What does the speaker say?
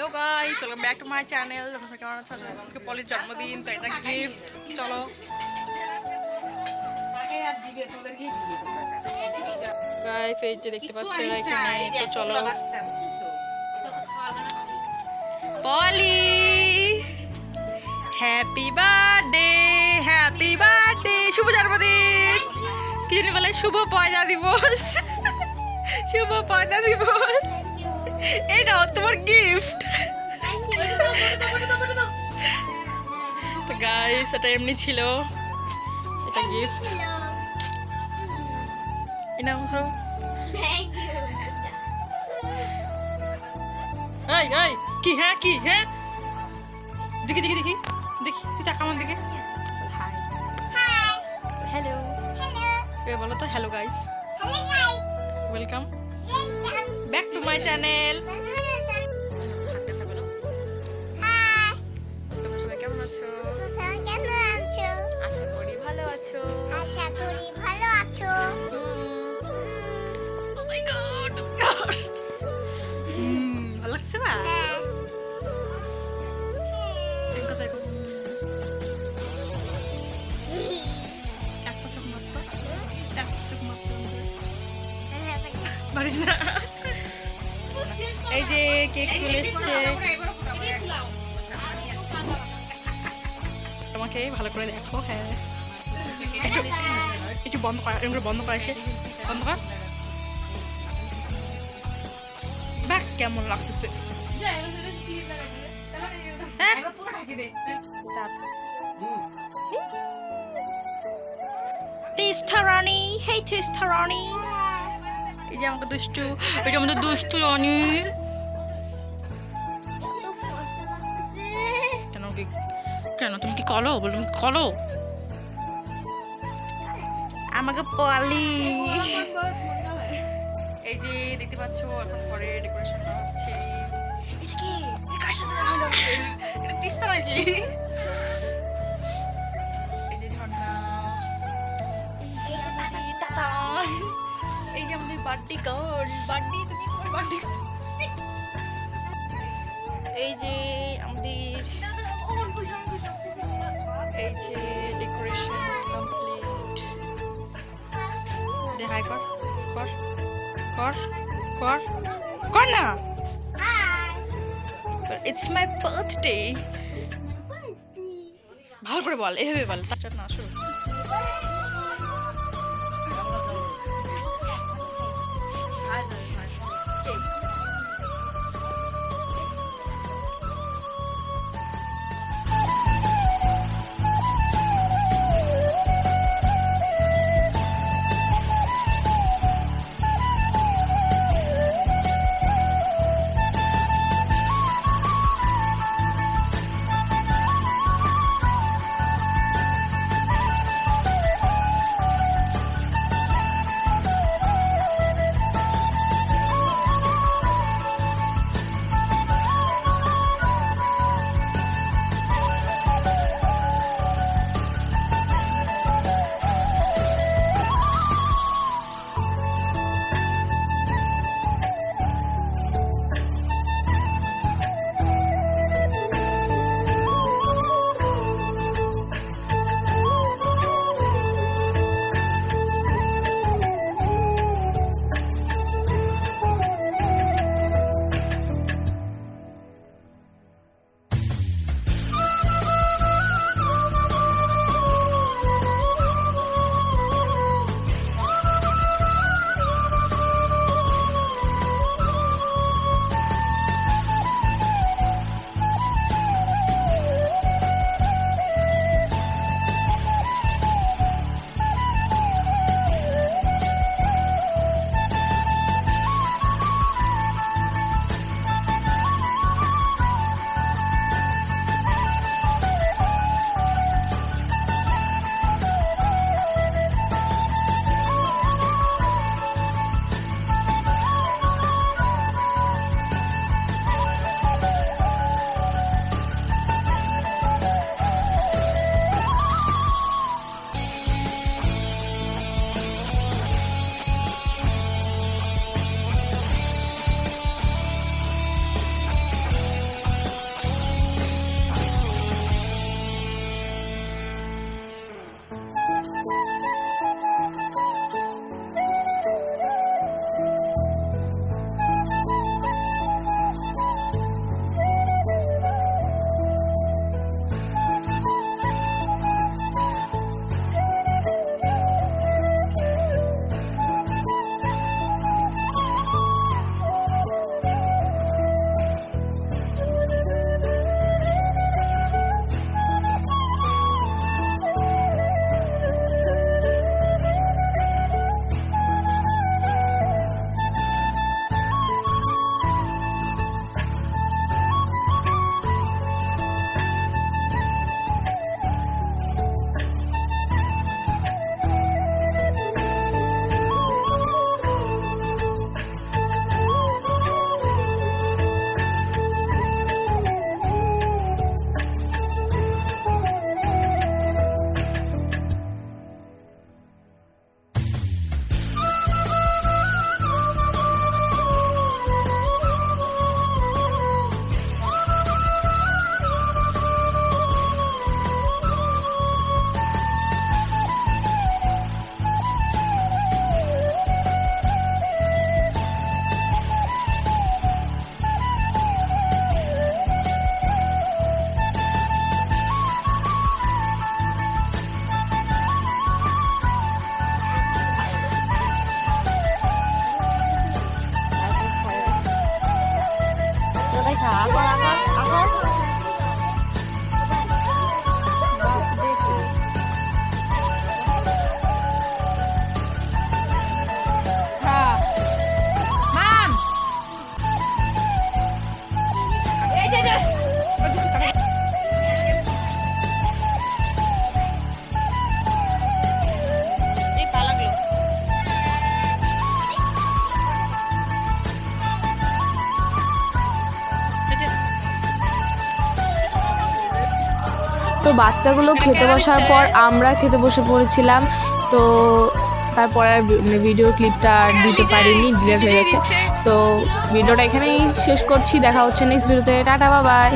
Hello guys welcome back to my channel তোমরা কেমন আছো আজকে পলির জন্মদিন তো এটা গিফট চলো গাইস এই যে দেখতে পাচ্ছ এরা এখানে তো চলো। Poli happy birthday happy birthday শুভ জন্মদিন। কি জানি বলে শুভ পয়দা দিবস। শুভ পয়দা দিবস। এটা তোমার গিফট গাইস এটা এমনি ছিল। এটা গিফট এটা ধরো। এই এই কি হ্যাঁ কি হ্যাঁ? দেখি দেখি দেখি দেখি তুই তাকা আমার দিকে। হাই হ্যালো এ বলো তো hello guys welcome back to my channel. তোমরা সবাই কেমন আছো? আশা করি ভালো আছো। আশা করি ভালো আছো। মাই গড ভালো লাগছে না হ্যাঁ। এই কথা এই যে কেক চলে এসছে। তোমাকে ভালো করে দেখো হ্যাঁ। একটু বন্ধ করা, এরকম করে বন্ধ করা এসে, বন্ধ কর। বাহ, কেমন লাগতেছে। তিস্তা রানী, হেই তিস্তা রানী। এই যে আমাকে দুষ্টু যে আমাদের দুষ্টু রানী। কেন কি, কেন তুমি কি কলো বলো, তুমি কলো আমাকে পলি। এই যে দেখতে পাচ্ছ, এখন পরে ডেকোরেশন করা হচ্ছে। এটা কি? এটা এই যে ঝর্ণা। বার্থডে গার্ল বার্থডে তুমি তোমার বার্থডে এই যে আমাদের এই যে ডেকোরেশন কমপ্লিট দেখাই, কর কর কর কর কর না। ইটস মাই বার্থডে ভালো করে বল, এভাবে বল না শুরু Either. বাচ্চাগুলো খেতে বসার পর আমরা খেতে বসে পড়েছিলাম। তো তারপর আর ভিডিও ক্লিপটা আর দিতে পারিনি ডিলেট হয়ে গেছে। তো ভিডিওটা এখানেই শেষ করছি দেখা হচ্ছে নেক্সট ভিডিওতে টাটা বাবাই